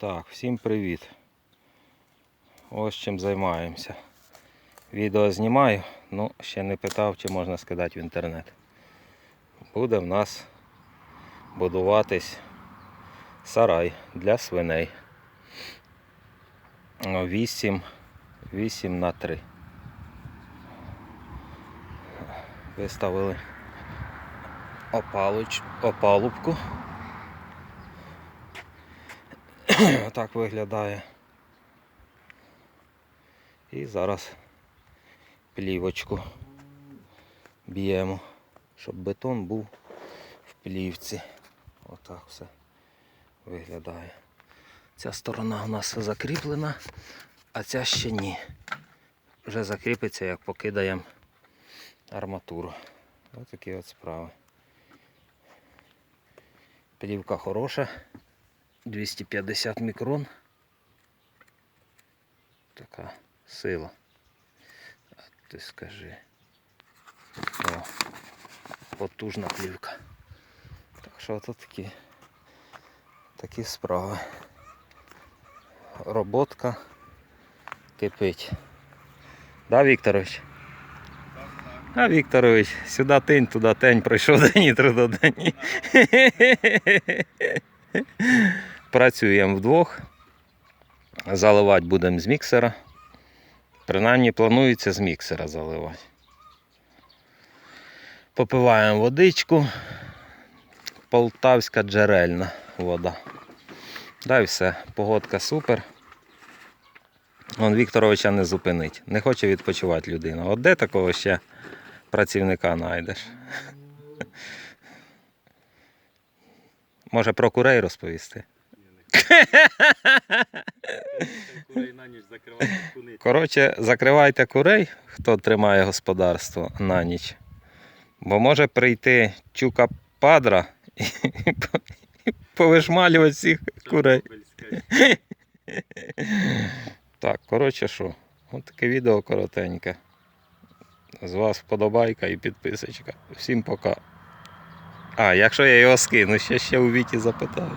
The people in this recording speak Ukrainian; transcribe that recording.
Так, всім привіт. Ось чим займаємося. Відео знімаю, ну ще не питав, чи можна скидати в інтернет. Буде в нас будуватись сарай для свиней. 8, 8 на 3. Виставили опалуч, опалубку. так виглядає. І зараз плівочку б'ємо, щоб бетон був в плівці. Отак все виглядає. Ця сторона у нас закріплена, а ця ще ні. Вже закріпиться, як покидаємо арматуру. Ось такі от справи. Плівка хороша. 250 мікрон. Така сила. А ти скажи. О, потужна плівка. Так що це такі, такі справи. Роботка кипить. Да, Вікторович? А Вікторович, сюди тень, туди тень, пройшов день і туди день. Працюємо вдвох. Заливати будемо з міксера. Принаймні планується з міксера заливати. Попиваємо водичку. Полтавська джерельна вода. Да і все. Погодка супер. Вон Вікторовича не зупинить. Не хоче відпочивати людина. От де такого ще працівника знайдеш? Може про курей розповісти? Курей на ніч. Коротше, закривайте курей, хто тримає господарство на ніч. Бо може прийти чука падра і, повишмалювати всіх курей. Так, коротше що, от таке відео коротеньке. З вас вподобайка і підписочка. Всім пока. А, якщо я його скину, ще ще у Віті запитаю.